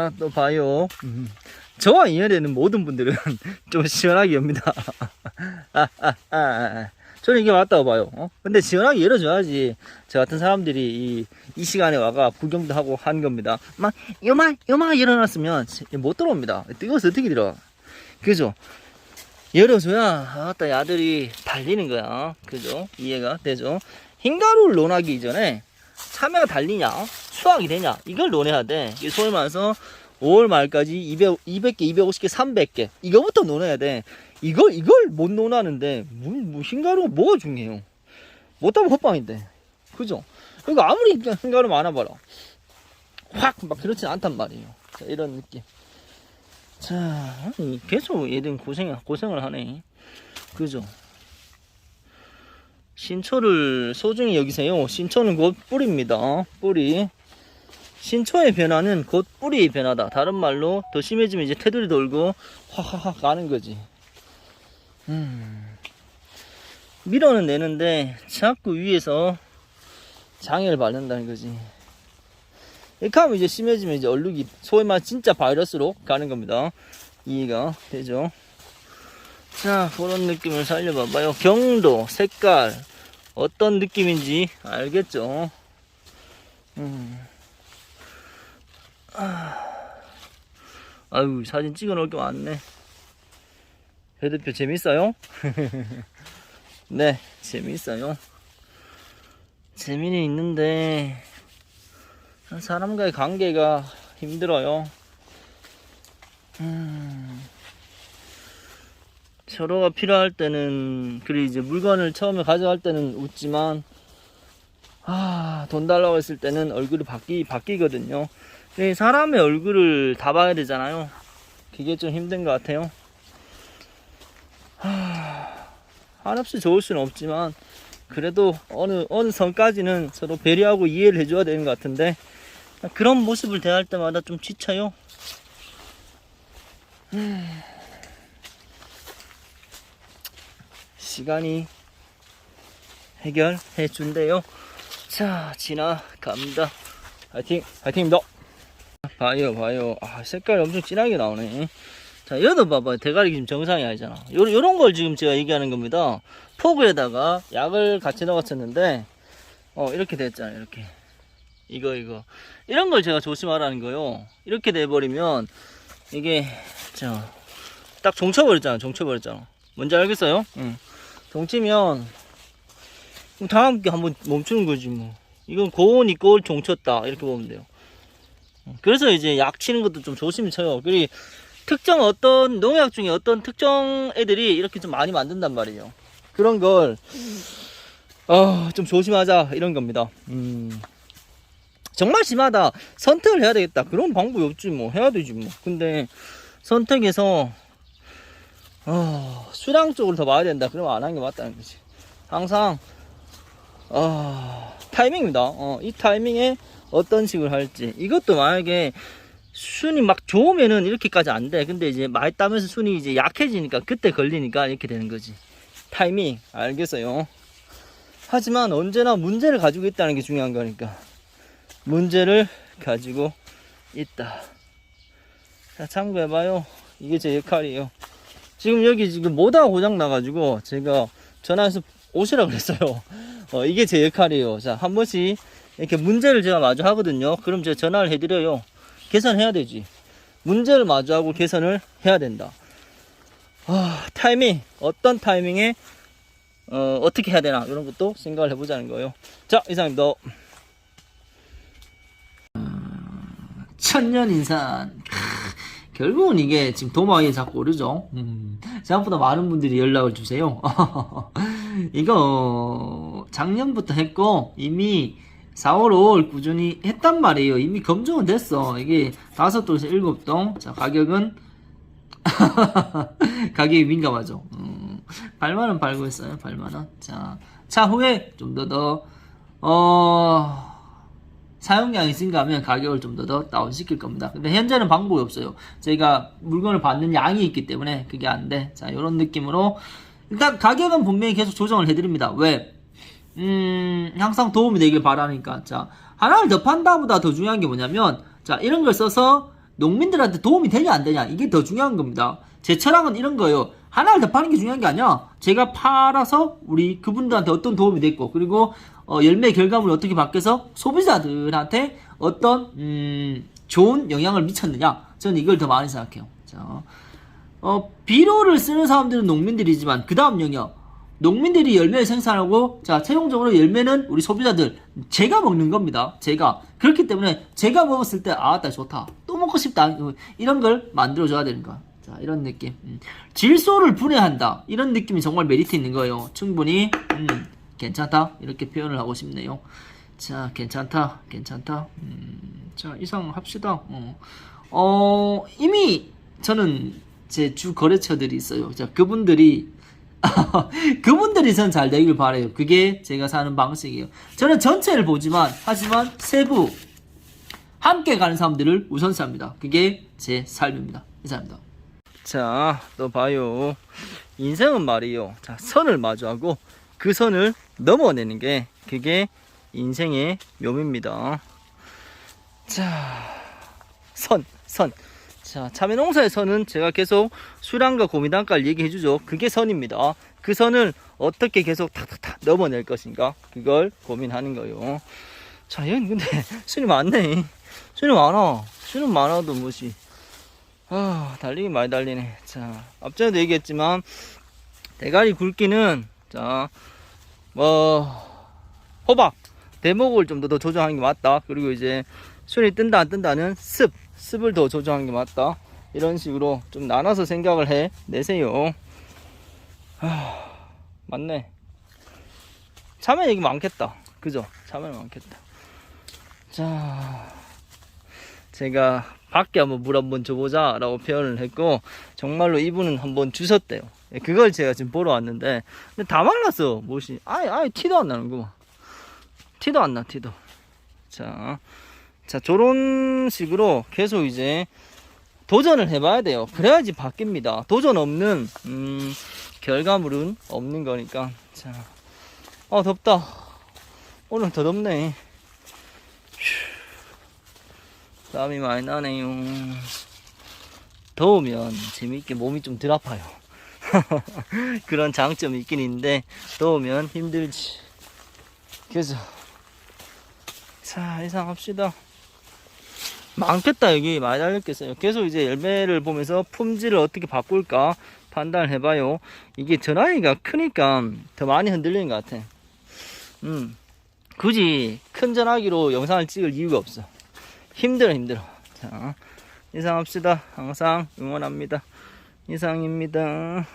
아, 또 봐요. 음. 저와 인연되는 모든 분들은 좀 시원하게 엽니다. 아, 아. 저는 이게 맞다고 봐요. 어? 근데 시원하게 열어줘야지 저 같은 사람들이 이, 이 시간에 와가 구경도 하고 하는 겁니다. 막 요만 요만 열어놨으면 못 들어옵니다. 뜨거워서 어떻게 들어? 그죠? 열어줘야 아따 야들이 달리는 거야. 그죠? 이해가 되죠? 흰가루를 논하기 이전에 참외가 달리냐 수확이 되냐 이걸 논해야 돼. 소위 말해서 5월 말까지 200, 200개, 250개, 300개 이거부터 논해야 돼. 이걸 이걸 못 논하는데 뭐, 뭐 흰가루가 뭐가 중요해요? 못하면 헛방인데 그죠? 그러니까 아무리 흰가루 많아봐라 확 막 그렇진 않단 말이에요. 자, 이런 느낌. 자 계속 얘들 고생 고생을 하네. 그죠? 신초를 소중히 여기세요. 신초는 곧 뿌리입니다. 뿌리. 신초의 변화는 곧 뿌리의 변화다. 다른 말로 더 심해지면 이제 테두리 돌고 확확확 가는 거지. 음. 밀어는 내는데 자꾸 위에서 장애를 받는다는 거지. 이렇게 하면 이제 심해지면 이제 얼룩이 소위 말 진짜 바이러스로 가는 겁니다. 이해가 되죠? 자, 그런 느낌을 살려봐봐요. 경도, 색깔, 어떤 느낌인지 알겠죠? 음. 아. 아유, 사진 찍어 놓을 게 많네. 배드표 재밌어요? 네, 재밌어요. 재미는 있는데, 사람과의 관계가 힘들어요. 음. 서로가 필요할 때는 그리 이제 물건을 처음에 가져갈 때는 웃지만 아, 돈 달라고 했을 때는 얼굴이 바뀌 바뀌거든요. 사람의 얼굴을 다 봐야 되잖아요. 그게 좀 힘든 것 같아요. 하, 한없이 좋을 수는 없지만 그래도 어느 어느 선까지는 서로 배려하고 이해를 해줘야 되는 것 같은데 그런 모습을 대할 때마다 좀 지쳐요. 시간이 해결해 준대요. 자, 지나갑니다. 화이팅, 화이팅입니다. 봐요, 봐요. 아, 색깔이 엄청 진하게 나오네. 자, 여도 봐봐. 대가리 지금 정상이 아니잖아. 요, 요런 걸 지금 제가 얘기하는 겁니다. 포그에다가 약을 같이 넣었었는데, 어, 이렇게 됐잖아요. 이렇게. 이거, 이거. 이런 걸 제가 조심하라는 거요. 이렇게 돼버리면, 이게, 자, 딱 종쳐버렸잖아. 종쳐버렸잖아. 뭔지 알겠어요? 응. 그럼 다음 게 한번 멈추는 거지 뭐. 이건 고온이 꼴 종쳤다. 이렇게 보면 돼요. 그래서 이제 약 치는 것도 좀 조심히 쳐요. 그리고 특정 어떤 농약 중에 어떤 특정 애들이 이렇게 좀 많이 만든단 말이에요. 그런 걸 어, 좀 조심하자. 이런 겁니다. 음, 정말 심하다. 선택을 해야 되겠다. 그런 방법이 없지 뭐. 해야 되지 뭐. 근데 선택해서 어, 수량 쪽으로 더 봐야 된다. 그러면 안 하는 게 맞다는 거지. 항상, 어, 타이밍입니다. 어, 이 타이밍에 어떤 식으로 할지. 이것도 만약에 순이 막 좋으면은 이렇게까지 안 돼. 근데 이제 많이 따면서 순이 이제 약해지니까 그때 걸리니까 이렇게 되는 거지. 타이밍. 알겠어요. 하지만 언제나 문제를 가지고 있다는 게 중요한 거니까. 문제를 가지고 있다. 자, 참고해봐요. 이게 제 역할이에요. 지금 여기 지금 모다가 고장 나가지고 제가 전화해서 오시라 그랬어요. 어, 이게 제 역할이에요. 자, 한 번씩 이렇게 문제를 제가 마주 하거든요. 그럼 제가 전화를 해드려요. 개선해야 되지. 문제를 마주하고 개선을 해야 된다. 아, 타이밍. 어떤 타이밍에 어, 어떻게 해야 되나 이런 것도 생각을 해보자는 거예요. 자, 이상입니다. 천년 인산. 결국은 이게 지금 도마에 자꾸 오르죠. 음, 생각보다 많은 분들이 연락을 주세요. 이거 작년부터 했고 이미 4월, 5월 꾸준히 했단 말이에요. 이미 검증은 됐어. 이게 다섯 동에서 일곱 동. 자 가격은 가격이 민감하죠. 음, 8만 원 팔고 있어요. 8만 원. 자 차후에 좀 더 더 어. 사용량이 증가하면 가격을 좀 더 더 다운시킬 겁니다. 근데 현재는 방법이 없어요. 저희가 물건을 받는 양이 있기 때문에 그게 안 돼. 자, 이런 느낌으로 일단 가격은 분명히 계속 조정을 해드립니다. 왜? 음, 항상 도움이 되길 바라니까. 자, 하나를 더 판다보다 더 중요한 게 뭐냐면, 자, 이런 걸 써서 농민들한테 도움이 되냐 안 되냐 이게 더 중요한 겁니다. 제 철학은 이런 거예요. 하나를 더 파는 게 중요한 게 아니야. 제가 팔아서 우리 그분들한테 어떤 도움이 됐고 그리고 어, 열매 결과물이 어떻게 바뀌어서 소비자들한테 어떤 음, 좋은 영향을 미쳤느냐. 저는 이걸 더 많이 생각해요. 자, 어, 비료를 쓰는 사람들은 농민들이지만 그 다음 영역 농민들이 열매를 생산하고 자 최종적으로 열매는 우리 소비자들 제가 먹는 겁니다. 제가 그렇기 때문에 제가 먹었을 때 아따 좋다 또 먹고 싶다 이런 걸 만들어 줘야 되는 거야. 자 이런 느낌 음. 질소를 분해한다 이런 느낌이 정말 메리트 있는 거예요. 충분히 음, 괜찮다 이렇게 표현을 하고 싶네요. 자 괜찮다 괜찮다 음, 자 이상 합시다. 어, 어 이미 저는 제 주 거래처들이 있어요. 자 그분들이 그분들이 전 잘 되길 바래요. 그게 제가 사는 방식이에요. 저는 전체를 보지만 하지만 세부 함께 가는 사람들을 우선시합니다. 그게 제 삶입니다. 이상입니다. 자, 또 봐요. 인생은 말이요. 자, 선을 마주하고 그 선을 넘어내는 게 그게 인생의 묘미입니다. 자, 선, 선. 자, 참외 농사의 선은 제가 계속 수량과 고미단가를 얘기해 주죠. 그게 선입니다. 그 선을 어떻게 계속 탁탁탁 넘어낼 것인가? 그걸 고민하는 거요. 자, 얘는 근데 순이 많네. 순이 많아. 순은 많아도 뭐지. 아, 달리긴 많이 달리네. 자, 앞전에도 얘기했지만, 대가리 굵기는, 자, 뭐, 호박, 대목을 좀 더 조정하는 게 맞다. 그리고 이제, 순이 뜬다, 안 뜬다는 습, 습을 더 조정하는 게 맞다. 이런 식으로 좀 나눠서 생각을 해 내세요. 아, 맞네. 참외 얘기 많겠다. 그죠? 참외 많겠다. 자, 제가 밖에 한번 물 한번 줘보자 라고 표현을 했고 정말로 이분은 한번 주셨대요. 예, 그걸 제가 지금 보러 왔는데 근데 다 말랐어 못이. 아예 아예 티도 안 나는구만. 티도 안 나 티도. 자, 자 저런 식으로 계속 이제 도전을 해봐야 돼요. 그래야지 바뀝니다. 도전 없는 음, 결과물은 없는 거니까. 자, 아 덥다. 오늘 더 덥네 땀이 많이 나네요. 더우면 재밌게 몸이 좀 덜 아파요. 그런 장점이 있긴 있는데 더우면 힘들지. 그래서 자 이상 합시다. 많겠다 여기 많이 달렸겠어요. 계속 이제 열매를 보면서 품질을 어떻게 바꿀까 판단을 해봐요. 이게 전화기가 크니까 더 많이 흔들리는 것 같아. 음 굳이 큰 전화기로 영상을 찍을 이유가 없어. 힘들어 힘들어. 자 이상합시다. 항상 응원합니다. 이상입니다